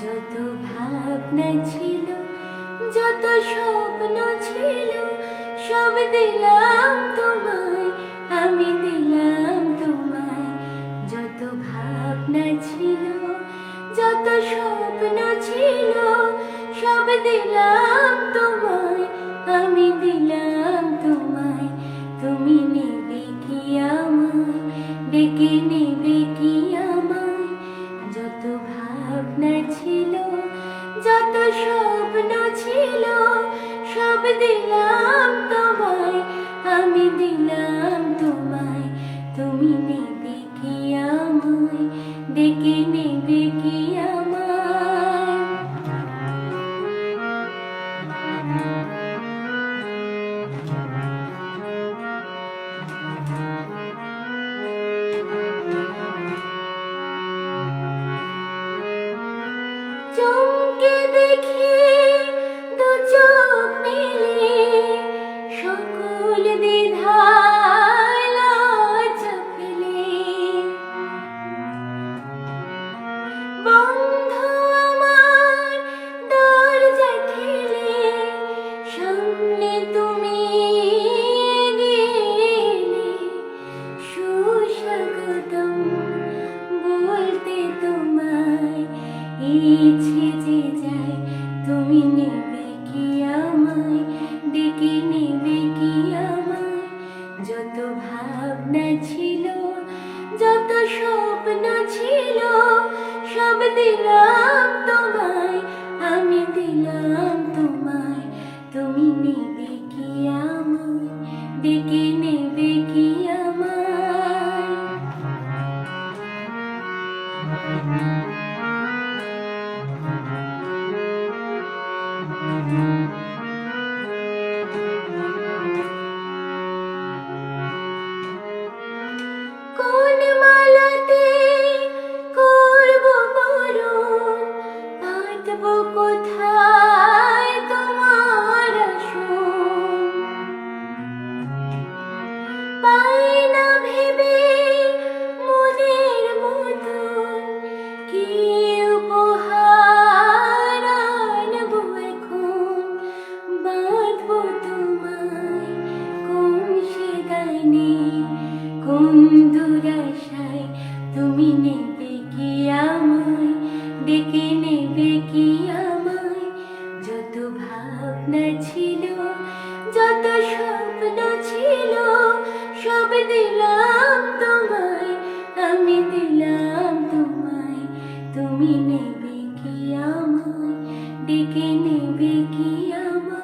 যত ভাবনা ছিল, যত স্বপ্ন ছিল, সব দিলাম তোমায়, আমি দিলাম তোমায়। যত ভাবনা ছিল, যত স্বপ্ন ছিল, সব দিলাম তোমায়, আমি দিলাম ভাবনা ছিল যত স্বপ্ন ছিল সব দিলাম তোমায় আমি দিলাম তোমায় তুমি নেবে চমকে দেখি দু স্বপ্ন ছিল, সব দিলাম তোমায়, আমি দিলাম তোমায়। তুমি নেবে কি আমায়, ডেকে নেবে কি আমায়? কোন কোন দুরাশায় তুমি নেবে কি আমায়? ডেকে নেবে কি আমায়? যত ভাবনা ছিল, যত স্বপ্ন ছিল, সব দিলাম তোমায়, আমি দিলাম তোমায়। তুমি নেবে কি আমায়? ডেকে নেবে কি আমায়?